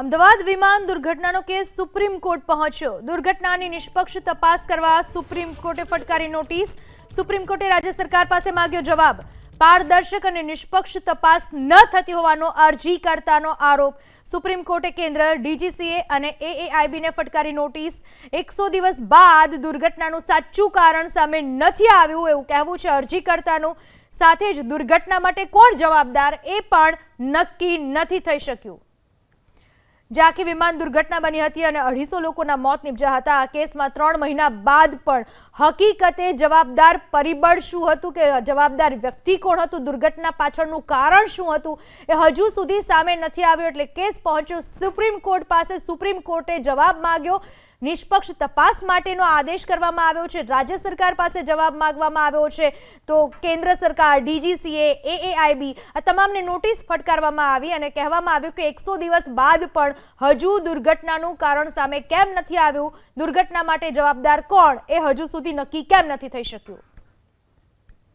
અમદાવાદ વિમાન દુર્ઘટનાનો case supreme court પહોંચ્યો. દુર્ઘટનાની નિષ્પક્ષ તપાસ કરવા સુપ્રીમ કોર્ટે ફટકારી નોટિસ. સુપ્રીમ કોર્ટે રાજ્ય સરકાર પાસે માંગ્યો જવાબ. પારદર્શક અને નિષ્પક્ષ તપાસ ન થતી હોવાનો અરજીકર્તાનો આરોપ. સુપ્રીમ કોર્ટે કેન્દ્ર, ડીજીસીએ અને એએઆઈબીને ફટકારી નોટિસ. એકસો દિવસ બાદ દુર્ઘટનાનું સાચું કારણ સામે નથી આવ્યું એવું કહેવું છે અરજીકર્તાનું. સાથે જ દુર્ઘટના માટે કોણ જવાબદાર એ પણ નક્કી નથી થઈ શક્યું. જે આખી વિમાન દુર્ઘટના બની હતી અને અઢીસો લોકોના મોત નિપજ્યા હતા. આ કેસમાં ત્રણ મહિના બાદ પણ હકીકતે જવાબદાર પરિબળ શું હતું કે જવાબદાર વ્યક્તિ કોણ હતું? દુર્ઘટના પાછળનું કારણ શું હતું? એ હજુ સુધી સામે નથી આવ્યું એટલે કેસ પહોંચ્યો. સુપ્રીમ કોર્ટ પાસે સુપ્રીમ કોર્ટે જવાબ માગ્યો. નિષ્પક્ષ તપાસ માટેનો આદેશ કરવામાં આવ્યો છે. રાજ્ય સરકાર પાસે જવાબ માગવામાં આવ્યો છે. તો કેન્દ્ર સરકાર, ડીજીસીએ, એએઆઈબી આ તમામને નોટિસ ફટકારવામાં આવી અને કહેવામાં આવ્યું કે એકસો દિવસ બાદ પણ હજુ દુર્ઘટનાનું કારણ સામે કેમ નથી આવ્યું? દુર્ઘટના માટે જવાબદાર કોણ? એ હજુ સુધી નક્કી કેમ નથી થઈ શક્યું?